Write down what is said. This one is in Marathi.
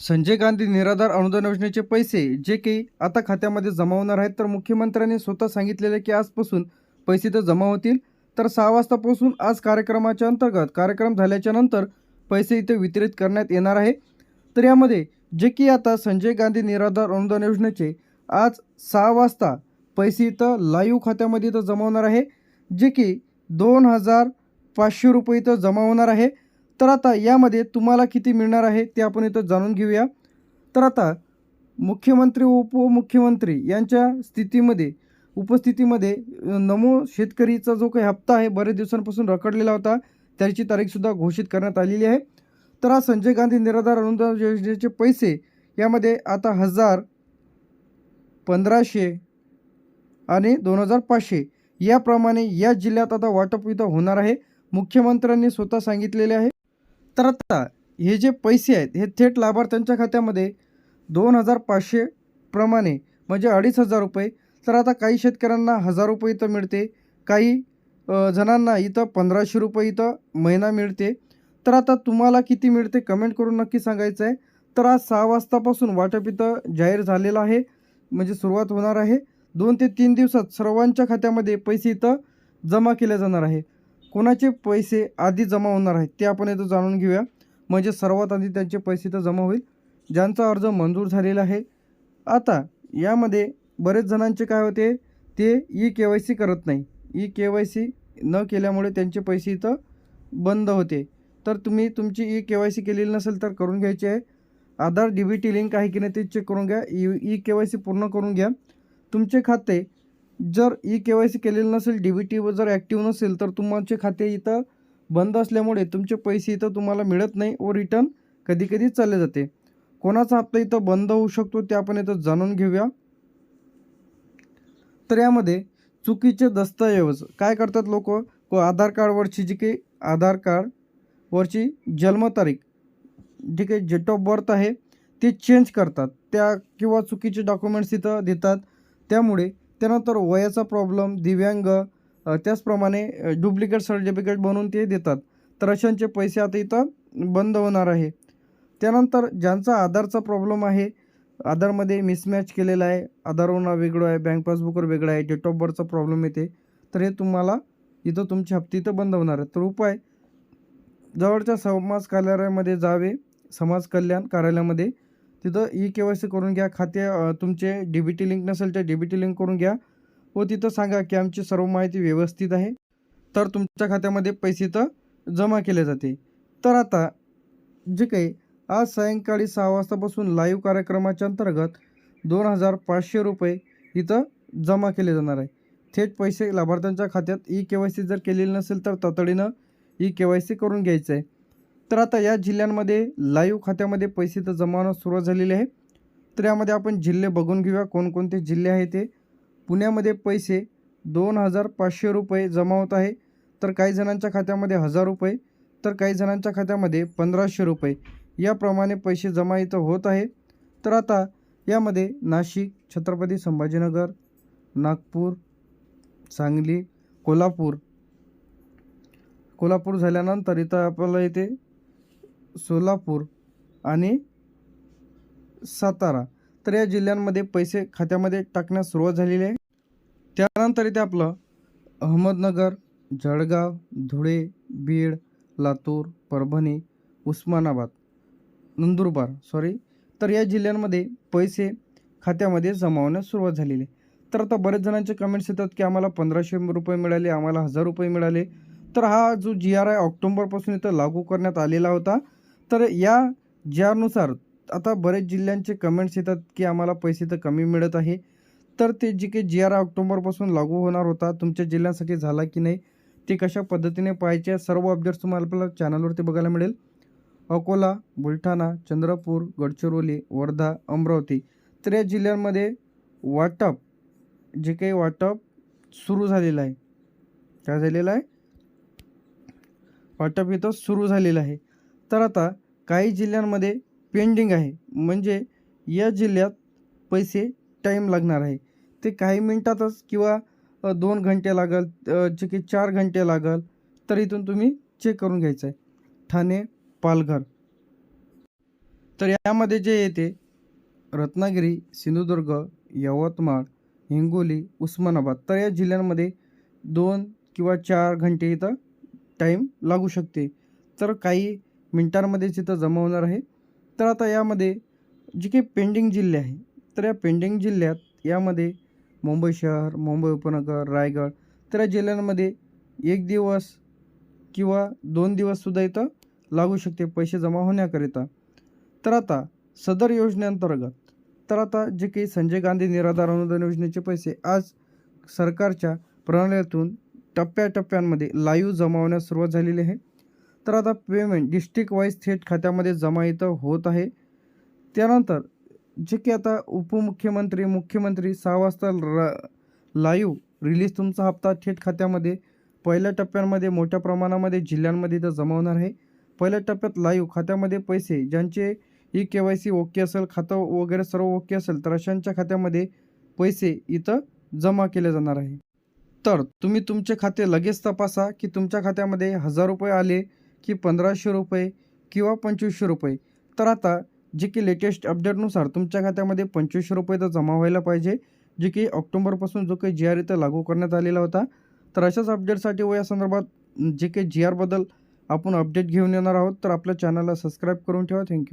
संजय गांधी निराधार अनुदान योजनेचे पैसे जे काही आता खात्यामध्ये जमा होणार आहेत तर मुख्यमंत्र्यांनी स्वतः सांगितलेले की आजपासून पैसे तर जमा होतील तर सहा वाजतापासून आज कार्यक्रमाच्या अंतर्गत कार्यक्रम झाल्याच्यानंतर पैसे इथे वितरित करण्यात येणार आहे. तर यामध्ये जे की आता संजय गांधी निराधार अनुदान योजनेचे आज सहा वाजता पैसे इथं लाईव्ह खात्यामध्ये इथं जमा होणार आहे जे की दोन हजार पाचशे रुपये इथं जमा होणार आहे. तर आता यामध्ये तुम्हाला किती मिळणार आहे ते आपण इथं जाणून घेऊया. तर आता मुख्यमंत्री उपमुख्यमंत्री यांच्या स्थितीमध्ये उपस्थितीमध्ये नमो शेतकरीचा जो काही हप्ता आहे बरेच दिवसांपासून रखडलेला होता त्याची तारीखसुद्धा घोषित करण्यात आलेली आहे. तर आज संजय गांधी निराधार अनुदान योजनेचे पैसे यामध्ये आता हजार पंधराशे आणि दोन हजार पाचशे याप्रमाणे या जिल्ह्यात आता वाटप इथं होणार आहे. मुख्यमंत्र्यांनी स्वतः सांगितलेले आहे. तर आता हे जे पैसे आहेत हे थेट लाभार्थ्यांच्या खात्यामध्ये दोन हजार पाचशे प्रमाणे म्हणजे अडीच हजार रुपये. तर आता काही शेतकऱ्यांना हजार रुपये इथं मिळते काही जणांना इथं पंधराशे रुपये इथं महिना मिळते. तर आता तुम्हाला किती मिळते कमेंट करून नक्की सांगायचं आहे. तर आज सहा वाजतापासून वाटप इथं जाहीर झालेलं आहे म्हणजे सुरुवात होणार आहे. दोन ते तीन दिवसात सर्वांच्या खात्यामध्ये पैसे इथं जमा केले जाणार आहे. कोणाचे पैसे आधी जमा होणार आहेत ते आपण इथं जाणून घेऊया. म्हणजे सर्वात आधी त्यांचे पैसे इथं जमा होईल. ज्यांचा अर्ज मंजूर झालेला आहे. आता यामध्ये बरेच जणांचे काय होते ते ई के वाय सी करत नाही. ई के वाय सी न केल्यामुळे त्यांचे पैसे इथं बंद होते. तर तुम्ही तुमची ई के वाय सी केलेली नसेल तर करून घ्यायची आहे. Aadhaar D B T link आहे की नाही ते चेक करून घ्या. E E K Y C पूर्ण करून घ्या. तुमचे खाते जर ई के वाय सी केलेलं नसेल डी बी टी जर ॲक्टिव्ह नसेल तर तुमचे खाते इथं बंद असल्यामुळे तुमचे पैसे इथं तुम्हाला मिळत नाही व रिटर्न कधी कधी चालले जाते. कोणाचा हप्ता इथं बंद होऊ शकतो ते आपण इथं जाणून घेऊया. तर यामध्ये चुकीचे दस्तऐवज. काय करतात लोक? आधार कार्डवरची जी काही आधार कार्डवरची जन्मतारीख जी काही डेट ऑफ बर्थ आहे ते चेंज करतात. त्या किंवा चुकीचे डॉक्युमेंट्स इथं देतात. त्यामुळे त्यानंतर वयाचा प्रॉब्लेम दिव्यांग त्याचप्रमाणे डुप्लिकेट सर्टिफिकेट बनवून ते देतात. तर अशांचे पैसे आता इथं बंद होणार आहे. त्यानंतर ज्यांचा आधारचा प्रॉब्लेम आहे आधारमध्ये मिसमॅच केलेला आहे. आधारवर नाव वेगळं आहे बँक पासबुकवर वेगळं आहे डेट ऑफ बर्थचा प्रॉब्लेम येते. तर हे तुम्हाला इथं तुमचे हप्ते इथं बंद होणार आहे. तर उपाय जवळच्या समाज कार्यालयामध्ये जावे. समाज कल्याण कार्यालयामध्ये तिथं ई के वाय सी करून घ्या. खाते तुमचे डी बी टी लिंक नसेल तर डी बी टी लिंक करून घ्या. व तिथं सांगा की आमची सर्व माहिती व्यवस्थित आहे. तर तुमच्या खात्यामध्ये पैसे इथं जमा केले जाते. तर आता जे काही आज सायंकाळी सहा वाजतापासून लाईव्ह कार्यक्रमाच्या अंतर्गत दोन हजार पाचशे रुपये इथं जमा केले जाणार आहे. थेट पैसे लाभार्थ्यांच्या खात्यात ई के वाय सी जर केलेली नसेल तर तातडीनं ई के वाय सी करून घ्यायचं आहे तर आता या जिल्ह्यांमध्ये लाईव्ह खात्यामध्ये पैसे तर जमा होणं सुरुवात झालेली आहे. तर यामध्ये आपण जिल्हे बघून घेऊया कोणकोणते जिल्हे आहे ते. पुण्यामध्ये पैसे दोन हजार पाचशे रुपये जमा होत आहे. तर काही जणांच्या खात्यामध्ये हजार रुपये तर काही जणांच्या खात्यामध्ये पंधराशे रुपये. याप्रमाणे पैसे जमा इथं होत आहे. तर आता यामध्ये नाशिक छत्रपती संभाजीनगर नागपूर सांगली कोल्हापूर. कोल्हापूर झाल्यानंतर इथं आपल्याला इथे सोलापूर आणि सातारा. तर या जिल्ह्यांमध्ये पैसे खात्यामध्ये टाकण्यास सुरुवात झालेली आहे. त्यानंतर इथे आपलं अहमदनगर जळगाव धुळे बीड लातूर परभणी उस्मानाबाद नंदुरबार सॉरी तर या जिल्ह्यांमध्ये पैसे खात्यामध्ये जमावण्यास सुरुवात झालेली आहे. तर आता बरेच जणांचे कमेंट्स येतात की आम्हाला पंधराशे रुपये मिळाले आम्हाला हजार रुपये मिळाले. तर हा जो जी आर आय ऑक्टोंबरपासून इथं लागू करण्यात आलेला होता तर या ज्यानुसार आता बरेच जिल्ह्यांचे कमेंट्स येतात की आम्हाला पैसे तर कमी मिळत आहे. तर ते जे काही जी आर ऑक्टोंबरपासून लागू होणार होता. तुमच्या जिल्ह्यांसाठी झाला की नाही ते कशा पद्धतीने पाहायचे? सर्व अपडेट्स तुम्हाला आपल्याला चॅनलवरती बघायला मिळेल. अकोला बुलढाणा चंद्रपूर गडचिरोली वर्धा अमरावती. तर या जिल्ह्यांमध्ये वाटप जे काही वाटप सुरू झालेलं आहे. काय झालेलं आहे? वाटप इथं सुरू झालेलं आहे. तर आता काही जिल्ह्यांमध्ये पेंडिंग आहे. म्हणजे या जिल्ह्यात पैसे टाईम लागणार आहे. ते काही मिनटातच किंवा दोन घंटे लागल जे की चार घंटे लागल तर इथून तुम्ही चेक करून घ्यायचं आहे ठाणे पालघर. तर यामध्ये जे येते रत्नागिरी सिंधुदुर्ग यवतमाळ हिंगोली उस्मानाबाद. तर या जिल्ह्यांमध्ये दोन किंवा चार घंटे इथं टाईम लागू शकते. तर काही मिनटांमध्येच इथं जमा होणार आहे. तर आता यामध्ये जे काही पेंडिंग जिल्हे आहे तर या पेंडिंग जिल्ह्यात यामध्ये मुंबई शहर मुंबई उपनगर रायगड तर या जिल्ह्यांमध्ये एक दिवस किंवा दोन दिवससुद्धा इथं लागू शकते पैसे जमा होण्याकरिता. तर आता सदर योजनेअंतर्गत तर आता जे काही संजय गांधी निराधार अनुदान योजनेचे पैसे आज सरकारच्या प्रणालीतून टप्प्याटप्प्यांमध्ये लाईव्ह जमावण्यास सुरुवात झालेली आहे. तर आता पेमेंट डिस्ट्रिक्ट वाईज थेट खात्यामध्ये जमा इथं होत आहे. त्यानंतर जे की आता उपमुख्यमंत्री मुख्यमंत्री सहा वाजता र लाईव्ह रिलीज तुमचा हप्ता थेट खात्यामध्ये पहिल्या टप्प्यांमध्ये मोठ्या प्रमाणामध्ये जिल्ह्यांमध्ये इथं जमा होणार आहे. पहिल्या टप्प्यात लाईव्ह खात्यामध्ये पैसे ज्यांचे E K Y C okay असेल खातं वगैरे सर्व ओके असेल तर अशांच्या खात्यामध्ये पैसे इथं जमा केले जाणार आहे. तर तुम्ही तुमचे खाते लगेच तपासा की तुमच्या खात्यामध्ये हजार रुपये आले की पंधराशे रुपये किंवा पंचवीसशे रुपये. तर आता जे की लेटेस्ट अपडेटनुसार तुमच्या खात्यामध्ये पंचवीसशे रुपये तर जमा व्हायला पाहिजे जे की ऑक्टोबरपासून जो काही जी आर इथं लागू करण्यात आलेला होता. तर अशाच अपडेटसाठी व या संदर्भात जे काही जी आरबद्दल आपण अपडेट घेऊन येणार आहोत. तर आपल्या चॅनलला सबस्क्राईब करून ठेवा. थँक्यू